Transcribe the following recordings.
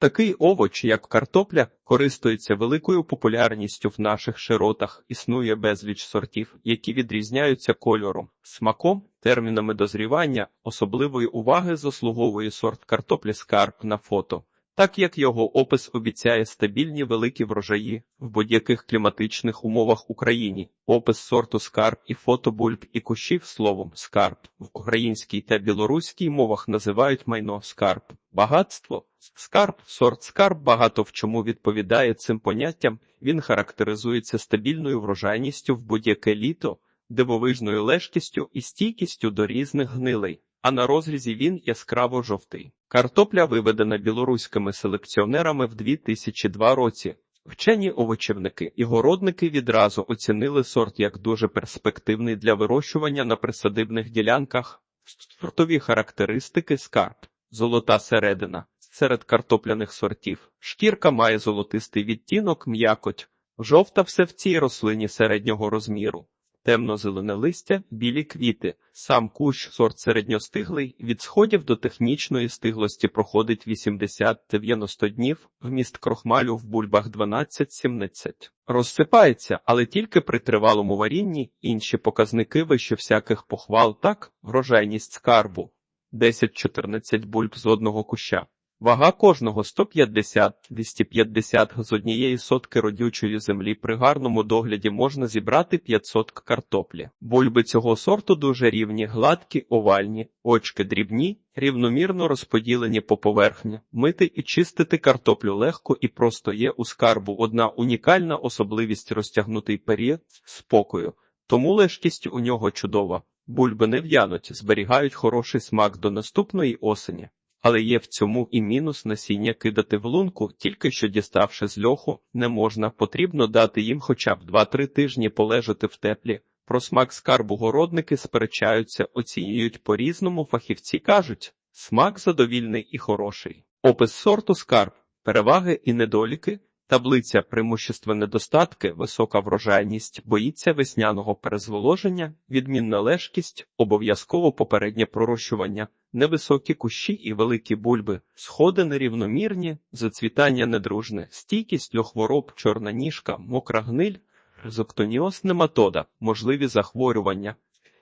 Такий овоч, як картопля, користується великою популярністю в наших широтах. Існує безліч сортів, які відрізняються кольором, смаком, термінами дозрівання. Особливої уваги заслуговує сорт картоплі скарб на фото. Так як його опис обіцяє стабільні великі врожаї в будь-яких кліматичних умовах Україні, опис сорту скарб і фото бульб і кущів словом скарб в українській та білоруській мовах називають майно скарб, багатство. Скарб, сорт скарб багато в чому відповідає цим поняттям. Він характеризується стабільною врожайністю в будь-яке літо, дивовижною лежкістю і стійкістю до різних гнилей. А на розрізі він яскраво жовтий. Картопля виведена білоруськими селекціонерами в 2002 році. Вчені овочівники і городники відразу оцінили сорт як дуже перспективний для вирощування на присадибних ділянках. Сортові характеристики скарб, золота середина. Серед картопляних сортів шкірка має золотистий відтінок, м'якоть, жовта все в цій рослині середнього розміру, темно-зелене листя, білі квіти. Сам кущ сорт середньостиглий, від сходів до технічної стиглості проходить 80-90 днів, вміст крохмалю в бульбах 12-17. Розсипається, але тільки при тривалому варінні інші показники вище всяких похвал так, врожайність скарбу 10-14 бульб з одного куща. Вага кожного 150-250 з однієї сотки родючої землі при гарному догляді можна зібрати 500 картоплі. Бульби цього сорту дуже рівні, гладкі, овальні, очки дрібні, рівномірно розподілені по поверхні. Мити і чистити картоплю легко і просто є у скарбу одна унікальна особливість розтягнутий період спокою, тому лежкість у нього чудова. Бульби не в'януть, зберігають хороший смак до наступної осені. Але є в цьому і мінус насіння кидати в лунку, тільки що діставши з льоху, не можна, потрібно дати їм хоча б 2-3 тижні полежати в теплі. Про смак скарбу городники сперечаються, оцінюють по-різному, фахівці кажуть, смак задовільний і хороший. Опис сорту скарб, переваги і недоліки, таблиця преимущества недостатки, висока врожайність, боїться весняного перезволоження, відмінна лежкість, обов'язково попереднє пророщування. Невисокі кущі і великі бульби, сходи нерівномірні, зацвітання недружне, стійкість до хвороб, чорна ніжка, мокра гниль, зоктоніоз нематода, можливі захворювання,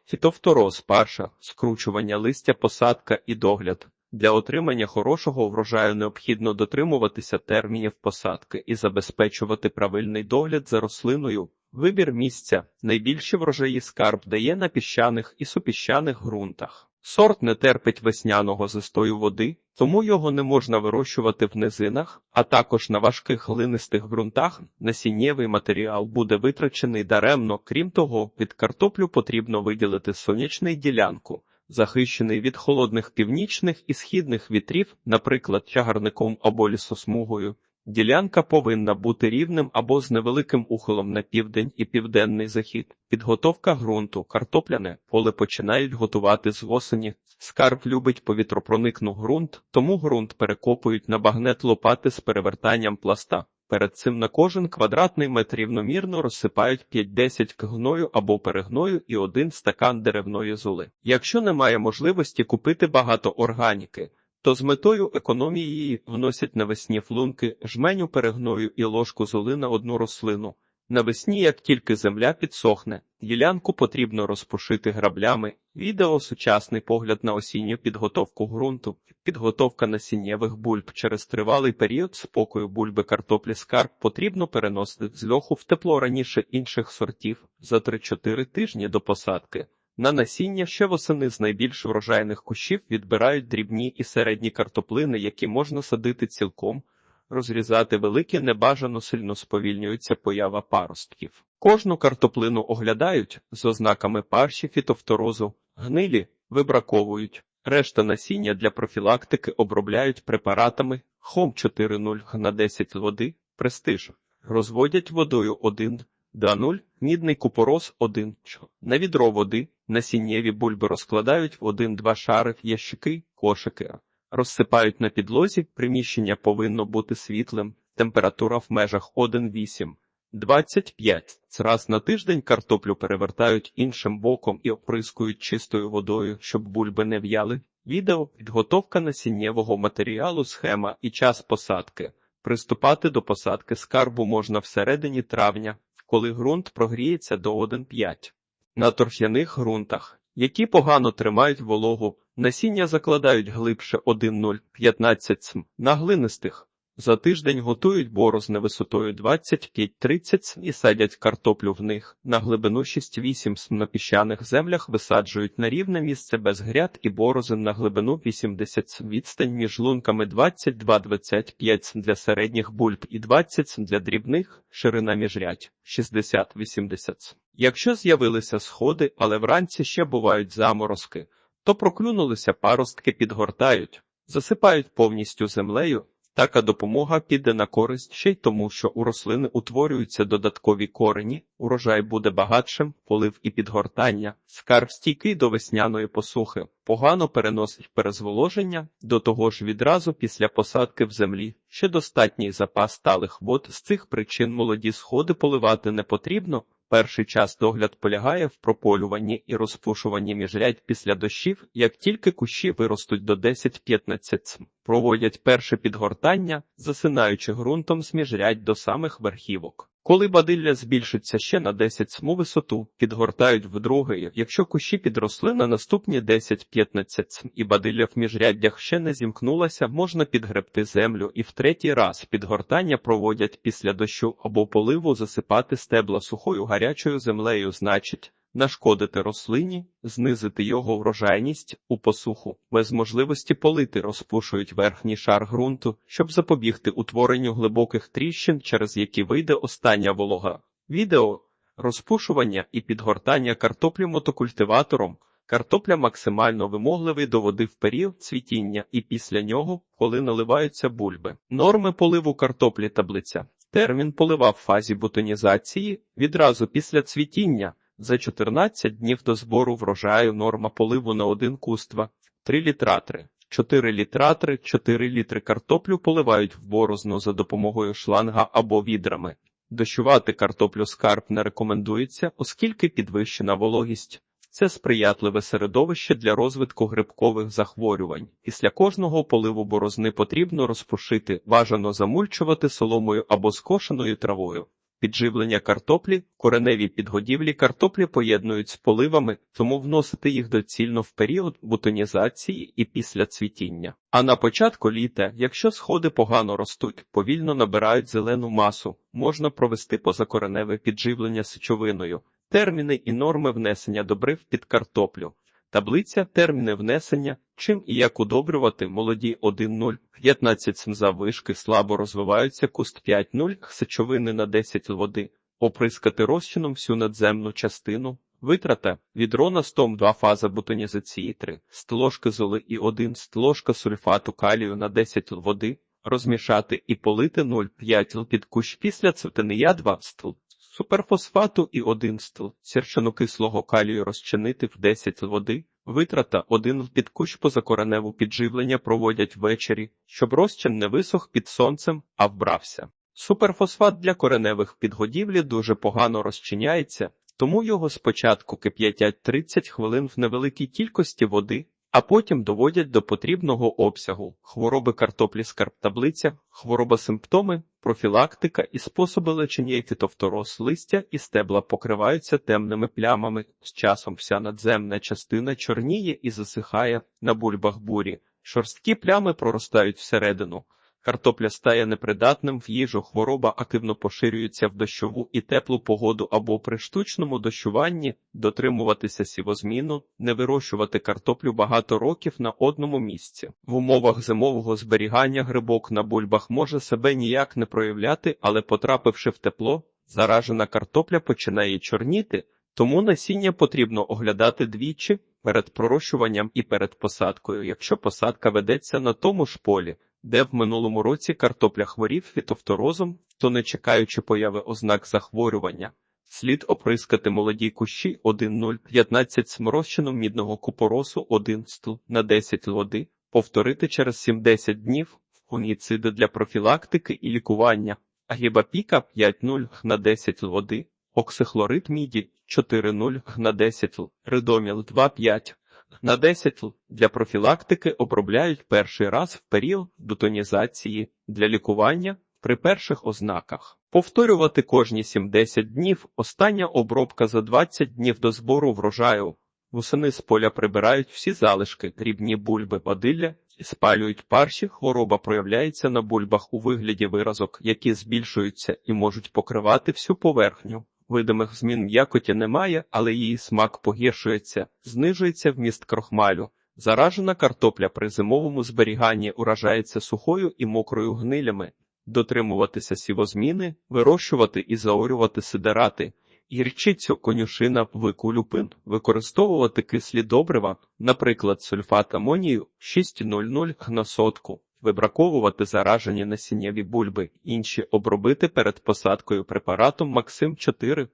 фітофтороз, парша, скручування листя, посадка і догляд. Для отримання хорошого врожаю необхідно дотримуватися термінів посадки і забезпечувати правильний догляд за рослиною. Вибір місця найбільші врожаї скарб дає на піщаних і супіщаних ґрунтах. Сорт не терпить весняного застою води, тому його не можна вирощувати в низинах, а також на важких глинистих ґрунтах насіннєвий матеріал буде витрачений даремно. Крім того, від картоплю потрібно виділити сонячний ділянку, захищений від холодних північних і східних вітрів, наприклад, чагарником або лісосмугою. Ділянка повинна бути рівним або з невеликим ухилом на південь і південний захід. Підготовка ґрунту, картопляне поле починають готувати з осені. Скарб любить повітропроникну ґрунт, тому ґрунт перекопують на багнет лопати з перевертанням пласта. Перед цим на кожен квадратний метр рівномірно розсипають 5-10 кгною або перегною і один стакан деревної золи. Якщо немає можливості купити багато органіки, то з метою економії вносять навесні флунки, жменю перегною і ложку золи на одну рослину. Навесні, як тільки земля підсохне, ділянку потрібно розпушити граблями. Відео сучасний погляд на осінню підготовку ґрунту, підготовка насіннєвих бульб через тривалий період спокою бульби картоплі скарб потрібно переносити з льоху в тепло раніше інших сортів за 3-4 тижні до посадки. На насіння ще восени з найбільш врожайних кущів відбирають дрібні і середні картоплини, які можна садити цілком, розрізати великі небажано сильно сповільнюється поява паростків. Кожну картоплину оглядають з ознаками парші фітофторозу, гнилі вибраковують. Решта насіння для профілактики обробляють препаратами хом 4.0 на 10 води, престиж, розводять водою 1 до 0, мідний купорос 1 на відро води, насіннєві бульби розкладають в 1-2 шари в ящики, кошики, розсипають на підлозі, приміщення повинно бути світлим, температура в межах 1,8. 25. Раз на тиждень картоплю перевертають іншим боком і оприскують чистою водою, щоб бульби не в'яли. Відео підготовка насіннєвого матеріалу, схема і час посадки. Приступати до посадки скарбу можна всередині травня, коли ґрунт прогріється до 1,5. На торф'яних ґрунтах, які погано тримають вологу, насіння закладають глибше 1,015 см. На глинистих за тиждень готують борозни висотою 25-30 см і садять картоплю в них. На глибину 6-8 см на піщаних землях висаджують на рівне місце без гряд і борозин на глибину 80 см. Відстань між лунками 22-25 см для середніх бульб і 20 см для дрібних, ширина міжрядь 60-80 см. Якщо з'явилися сходи, але вранці ще бувають заморозки, то проклюнулися паростки підгортають, засипають повністю землею. Така допомога піде на користь ще й тому, що у рослини утворюються додаткові корені, урожай буде багатшим, полив і підгортання, скарб стійкий до весняної посухи, погано переносить перезволоження, до того ж відразу після посадки в землі ще достатній запас сталих вод. З цих причин молоді сходи поливати не потрібно. Перший час догляд полягає в прополюванні і розпушуванні міжрядь після дощів, як тільки кущі виростуть до 10-15 см. Проводять перше підгортання, засинаючи ґрунтом з міжрядь до самих верхівок. Коли бадилля збільшиться ще на 10 см висоту, підгортають вдруге, якщо кущі підросли на наступні 10-15 см і бадилля в міжряддях ще не зімкнулася, можна підгребти землю і в третій раз підгортання проводять після дощу або поливу засипати стебла сухою гарячою землею, значить, нашкодити рослині, знизити його врожайність у посуху, без можливості полити розпушують верхній шар ґрунту, щоб запобігти утворенню глибоких тріщин, через які вийде остання волога. Відео розпушування і підгортання картоплі мотокультиватором. Картопля максимально вимогливий до води в період цвітіння і після нього, коли наливаються бульби. Норми поливу картоплі таблиця. Термін полива в фазі бутонізації відразу після цвітіння. За 14 днів до збору врожаю норма поливу на один куства 3 літратри. 4 літратри, 4 літри картоплю поливають в борозну за допомогою шланга або відрами. Дощувати картоплю скарб не рекомендується, оскільки підвищена вологість. Це сприятливе середовище для розвитку грибкових захворювань. Після кожного поливу борозни потрібно розпушити, бажано замульчувати соломою або скошеною травою. Підживлення картоплі, кореневі підгодівлі картоплі поєднують з поливами, тому вносити їх доцільно в період бутонізації і після цвітіння. А на початку літа, якщо сходи погано ростуть, повільно набирають зелену масу, можна провести позакореневе підживлення сечовиною, терміни і норми внесення добрив під картоплю. Таблиця терміни внесення, чим і як удобрювати молоді 1,0, 15 см заввишки слабо розвиваються куст 5,0, сечовини на 10 води, оприскати розчином всю надземну частину, витрата, відро на стом 2 фаза бутонізації 3, стложки золи і 1 стложка сульфату калію на 10 води, розмішати і полити 0,5 під кущ. Після цвітения 2 стл суперфосфату і 1 стл, сірчанокислого калію розчинити в 10 води, витрата 1 під кущ позакореневу підживлення проводять ввечері, щоб розчин не висох під сонцем, а вбрався. Суперфосфат для кореневих підгодівлі дуже погано розчиняється, тому його спочатку кип'ятять 30 хвилин в невеликій кількості води, а потім доводять до потрібного обсягу хвороби картоплі скарб таблиця, хвороба симптоми, профілактика і способи лечення фітофтороз листя і стебла покриваються темними плямами. З часом вся надземна частина чорніє і засихає на бульбах бурі. Шорсткі плями проростають всередину. Картопля стає непридатним в їжу, хвороба активно поширюється в дощову і теплу погоду або при штучному дощуванні, дотримуватися сівозміну, не вирощувати картоплю багато років на одному місці. В умовах зимового зберігання грибок на бульбах може себе ніяк не проявляти, але потрапивши в тепло, заражена картопля починає чорніти, тому насіння потрібно оглядати двічі перед пророщуванням і перед посадкою, якщо посадка ведеться на тому ж полі де в минулому році картопля хворів фітофторозом, то не чекаючи появи ознак захворювання, слід оприскати молоді кущі 1,015 сморощином мідного купоросу 1 стл на 10 води, повторити через 7-10 днів фунгіциди для профілактики і лікування, агібапіка 5,0 на 10 води, оксихлорид міді 4,0 на 10 ридоміл 2,5 На 10 л для профілактики обробляють перший раз в період бутонізації для лікування при перших ознаках. Повторювати кожні 7-10 днів. Остання обробка за 20 днів до збору врожаю. Восени з поля прибирають всі залишки, дрібні бульби, бадилля і спалюють парші. Хвороба проявляється на бульбах у вигляді виразок, які збільшуються і можуть покривати всю поверхню. Видимих змін м'якоті немає, але її смак погіршується, знижується вміст крохмалю. Заражена картопля при зимовому зберіганні уражається сухою і мокрою гнилями, дотримуватися сівозміни, вирощувати і заорювати сидерати, гірчицю, конюшина, вику люпин, використовувати кислі добрива, наприклад, сульфат амонію 6,00 на сотку, вибраковувати заражені насіннєві бульби, інші обробити перед посадкою препаратом Максим 4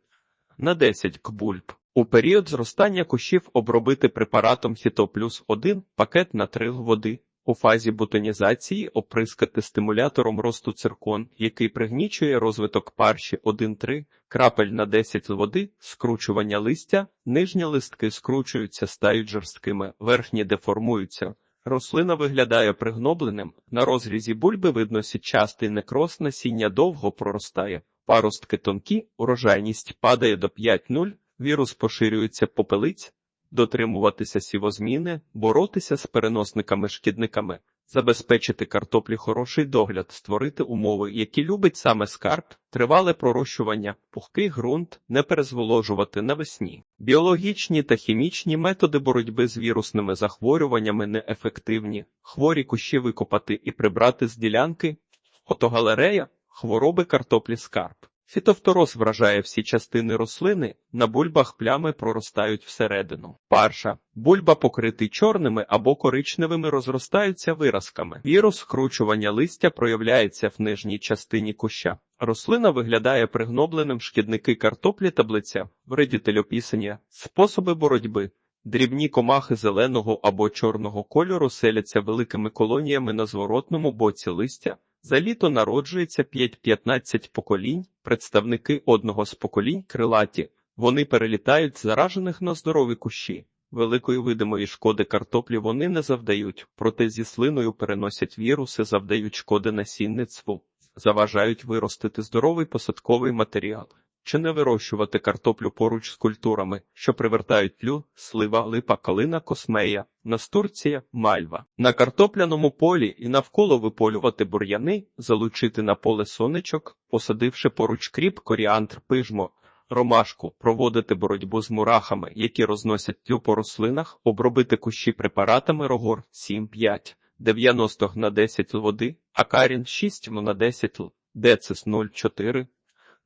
на 10 к бульб. У період зростання кущів обробити препаратом Хіто плюс 1 пакет на 3 води. У фазі бутонізації оприскати стимулятором росту циркон, який пригнічує розвиток парші 1-3, крапель на 10 води, скручування листя, нижні листки скручуються, стають жорсткими, верхні деформуються. Рослина виглядає пригнобленим, на розрізі бульби видно сітчастий некроз, насіння довго проростає, паростки тонкі, урожайність падає до 5-0, вірус поширюється попелиць, дотримуватися сівозміни, боротися з переносниками-шкідниками, забезпечити картоплі хороший догляд, створити умови, які любить саме скарб, тривале пророщування, пухкий ґрунт, не перезволожувати навесні. Біологічні та хімічні методи боротьби з вірусними захворюваннями неефективні, хворі кущі викопати і прибрати з ділянки, фотогалерея, хвороби картоплі скарб. Фітофтороз вражає всі частини рослини, на бульбах плями проростають всередину. Парша. Бульба покритий чорними або коричневими розростаються виразками. Вірус скручування листя проявляється в нижній частині куща. Рослина виглядає пригнобленим шкідники картоплі таблиця, вредітель опісення, способи боротьби. Дрібні комахи зеленого або чорного кольору селяться великими колоніями на зворотному боці листя. За літо народжується 5-15 поколінь, представники одного з поколінь крилаті. Вони перелітають заражених на здорові кущі. Великої видимої шкоди картоплі вони не завдають, проте зі слиною переносять віруси, завдають шкоди насінництву, заважають виростити здоровий посадковий матеріал. Чи не вирощувати картоплю поруч з культурами, що привертають тлю, слива, липа, калина, космея, настурція, мальва. На картопляному полі і навколо виполювати бур'яни, залучити на поле сонечок, посадивши поруч кріп, коріандр, пижмо, ромашку, проводити боротьбу з мурахами, які розносять тлю по рослинах, обробити кущі препаратами рогор 7-5, 90 на 10 води, акарін 6 на 10 л, децис 0,4,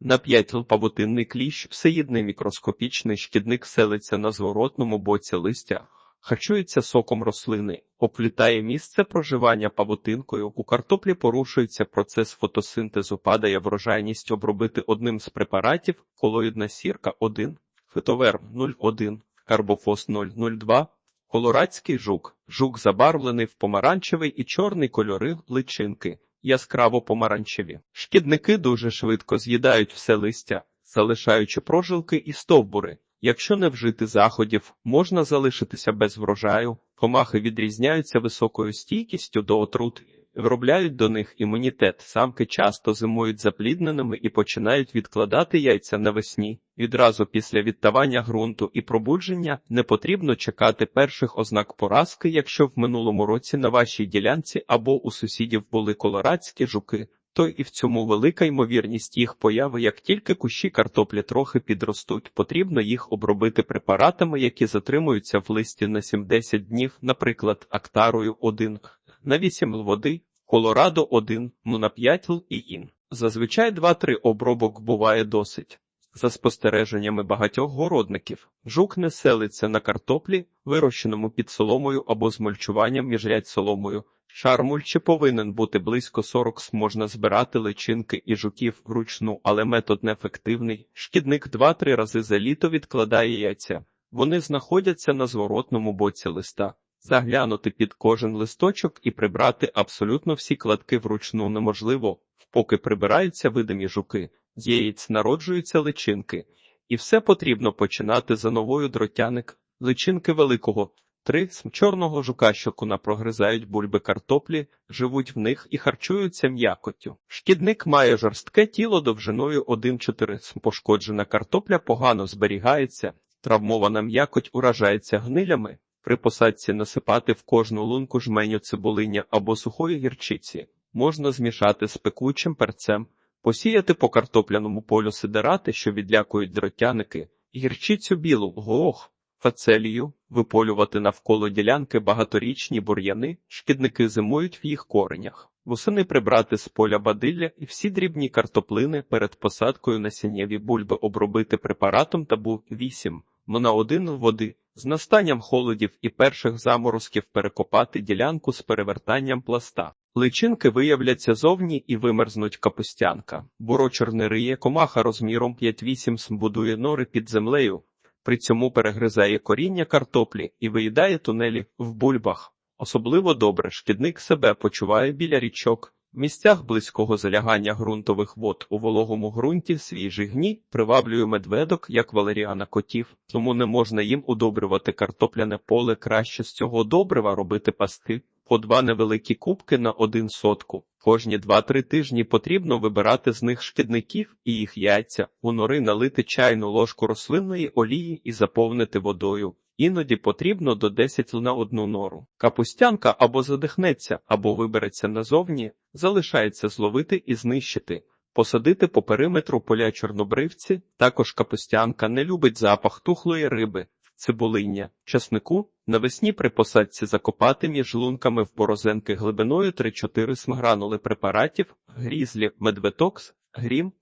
на 5 л павутинний кліщ, всеїдний мікроскопічний шкідник селиться на зворотному боці листя, харчується соком рослини, оплітає місце проживання павутинкою. У картоплі порушується процес фотосинтезу, падає врожайність обробити одним з препаратів, колоїдна сірка 1, фитоверм 0,1, карбофос 0,02, колорадський жук. Жук забарвлений в помаранчевий і чорний кольори личинки яскраво помаранчеві. Шкідники дуже швидко з'їдають все листя, залишаючи прожилки і стовбури. Якщо не вжити заходів, можна залишитися без врожаю. Комахи відрізняються високою стійкістю до отрут, виробляють до них імунітет. Самки часто зимують заплідненими і починають відкладати яйця навесні. Відразу після відтавання ґрунту і пробудження не потрібно чекати перших ознак поразки, якщо в минулому році на вашій ділянці або у сусідів були колорадські жуки. То і в цьому велика ймовірність їх появи, як тільки кущі картоплі трохи підростуть, потрібно їх обробити препаратами, які затримуються в листі на 70 днів, наприклад, актарою 1 на 8 води, колорадо 1 ну на 5 л і ін. Зазвичай 2-3 обробок буває досить. За спостереженнями багатьох городників, жук не селиться на картоплі, вирощеному під соломою або з мульчуванням між соломою. Шар мульчі повинен бути близько 40 с можна збирати личинки і жуків вручну, але метод неефективний. Шкідник 2-3 рази за літо відкладає яйця. Вони знаходяться на зворотному боці листа. Заглянути під кожен листочок і прибрати абсолютно всі кладки вручну неможливо, поки прибираються видимі жуки, з яєць народжуються личинки, і все потрібно починати за новою дротяник, личинки великого 3. См чорного жука щокуна прогризають бульби картоплі, живуть в них і харчуються м'якоттю. Шкідник має жорстке тіло довжиною 1,4 см. Пошкоджена картопля погано зберігається, травмована м'якоть уражається гнилями. При посадці насипати в кожну лунку жменю цибулиня або сухої гірчиці. Можна змішати з пекучим перцем, посіяти по картопляному полю сидерати, що відлякують дротяники, гірчицю білу, гох, фацелію, виполювати навколо ділянки багаторічні бур'яни, шкідники зимують в їх коренях. Восени прибрати з поля бадилля і всі дрібні картоплини перед посадкою насіннєві бульби обробити препаратом табу 8 на один води. З настанням холодів і перших заморозків перекопати ділянку з перевертанням пласта. Личинки виявляться зовні і вимерзнуть капустянка. Буро чорнириє комаха розміром 5-8 см будує нори під землею, при цьому перегризає коріння картоплі і виїдає тунелі в бульбах. Особливо добре шкідник себе почуває біля річок. В місцях близького залягання ґрунтових вод у вологому ґрунті свіжий гній приваблює медведок, як валеріана котів, тому не можна їм удобрювати картопляне поле краще з цього добрива робити пастки. По два невеликі кубки на один сотку. Кожні два-три тижні потрібно вибирати з них шкідників і їх яйця, у нори налити чайну ложку рослинної олії і заповнити водою. Іноді потрібно до 10 на одну нору. Капустянка або задихнеться, або вибереться назовні, залишається зловити і знищити. Посадити по периметру поля чорнобривці, також капустянка не любить запах тухлої риби, цибулиння, часнику, навесні при посадці закопати між лунками в борозенки глибиною 3-4 см гранули препаратів, грізлі, медветокс, грім,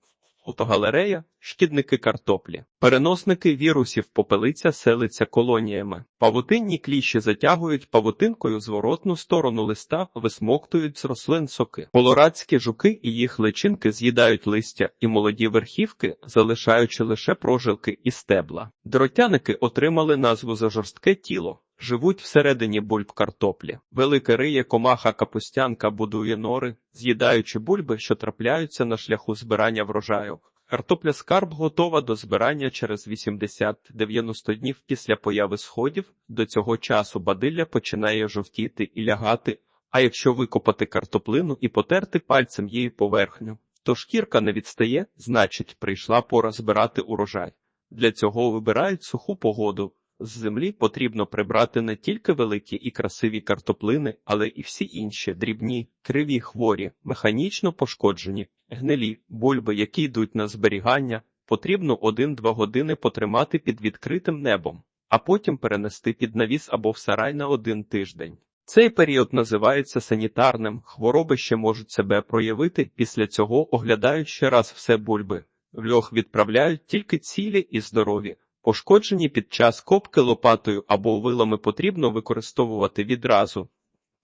фотогалерея, шкідники картоплі, переносники вірусів попелиця селиться колоніями. Павутинні кліщі затягують павутинкою зворотну сторону листа, висмоктують з рослин соки. Колорадські жуки і їх личинки з'їдають листя і молоді верхівки, залишаючи лише прожилки і стебла. Дротяники отримали назву за жорстке тіло. Живуть всередині бульб картоплі. Велике риє комаха капустянка будує нори, з'їдаючи бульби, що трапляються на шляху збирання врожаю. Картопля скарб готова до збирання через 80-90 днів після появи сходів. До цього часу бадилля починає жовтіти і лягати. А якщо викопати картоплину і потерти пальцем її поверхню, то шкірка не відстає, значить, прийшла пора збирати урожай. Для цього вибирають суху погоду. З землі потрібно прибрати не тільки великі і красиві картоплини, але і всі інші дрібні, криві хворі, механічно пошкоджені, гнилі, бульби, які йдуть на зберігання, потрібно 1-2 години потримати під відкритим небом, а потім перенести під навіс або в сарай на один тиждень. Цей період називається санітарним, хвороби ще можуть себе проявити, після цього оглядають ще раз все бульби. В льох відправляють тільки цілі і здорові. Пошкоджені під час копки лопатою або вилами потрібно використовувати відразу.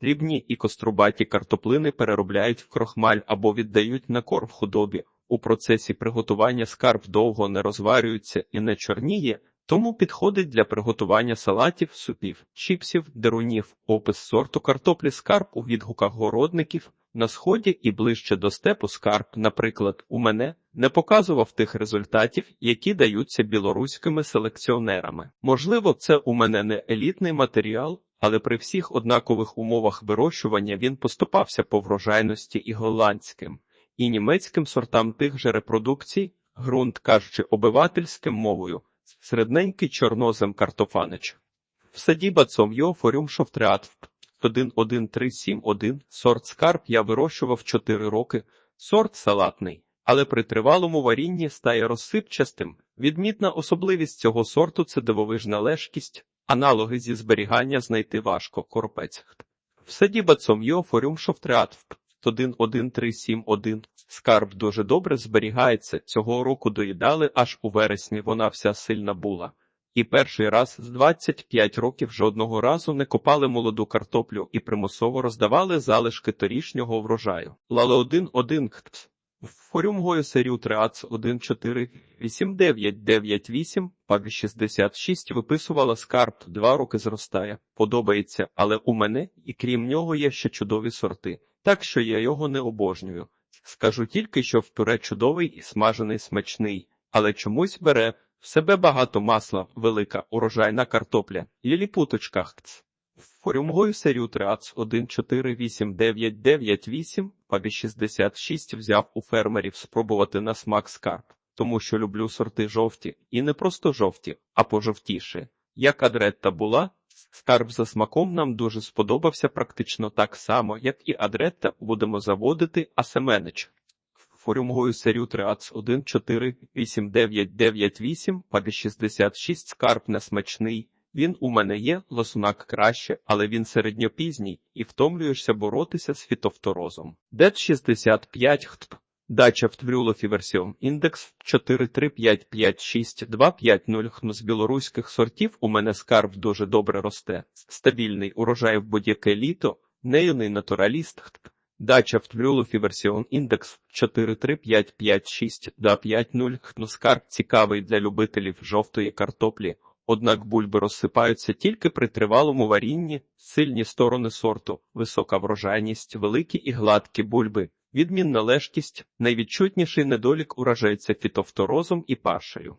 Дрібні і кострубаті картоплини переробляють в крохмаль або віддають на корм худобі. У процесі приготування скарб довго не розварюється і не чорніє, тому підходить для приготування салатів, супів, чіпсів, дерунів, опис сорту картоплі скарб у відгуках городників. На сході і ближче до степу скарб, наприклад, у мене не показував тих результатів, які даються білоруськими селекціонерами. Можливо, це у мене не елітний матеріал, але при всіх однакових умовах вирощування він поступався по врожайності і голландським, і німецьким сортам тих же репродукцій, ґрунт кажучи обивательським мовою, середненький чорнозем картофанич. В садіба цом'йо форюм шовтреат 11371 сорт скарб я вирощував 4 роки, сорт салатний, але при тривалому варінні стає розсипчастим. Відмітна особливість цього сорту це дивовижна лежкість, аналоги зі зберігання знайти важко, коропець. В садіба цом'йо форюм шовтреат 11371 скарб дуже добре зберігається, цього року доїдали, аж у вересні вона вся сильна була. І перший раз з 25 років жодного разу не копали молоду картоплю і примусово роздавали залишки торішнього врожаю. Лало 1 1 ктс. Форюмгою серію Триац 1 4 8 9 9 8 пак 66 виписувала скарб, два роки зростає. Подобається, але у мене, і крім нього, є ще чудові сорти, так що я його не обожнюю. Скажу тільки, що в пюре чудовий і смажений смачний, але чомусь бере в себе багато масла, велика урожайна картопля, ліліпуточка хц. Форюмгою серію Триац 148998 пабі 66 взяв у фермерів спробувати на смак скарб, тому що люблю сорти жовті, і не просто жовті, а пожовтіші. Як адретта була, скарб за смаком нам дуже сподобався практично так само, як і адретта будемо заводити, а. Форюмгою серію Триац 148998 пабі 66 скарб несмачний. Він у мене є, лосунак краще, але він середньопізній, і втомлюєшся боротися з фітофторозом. Дет 65 хтп. Дача в Тврюлофі версіон індекс 43556-250 хм з білоруських сортів у мене скарб дуже добре росте. Стабільний урожай в будь-яке літо, неюний натураліст хтп. Дача в Тврюлофі версіон індекс 43556-250 хм скарб цікавий для любителів жовтої картоплі. Однак бульби розсипаються тільки при тривалому варінні, сильні сторони сорту, висока врожайність, великі і гладкі бульби, відмінна лежкість, найвідчутніший недолік уражається фітофторозом і пашею.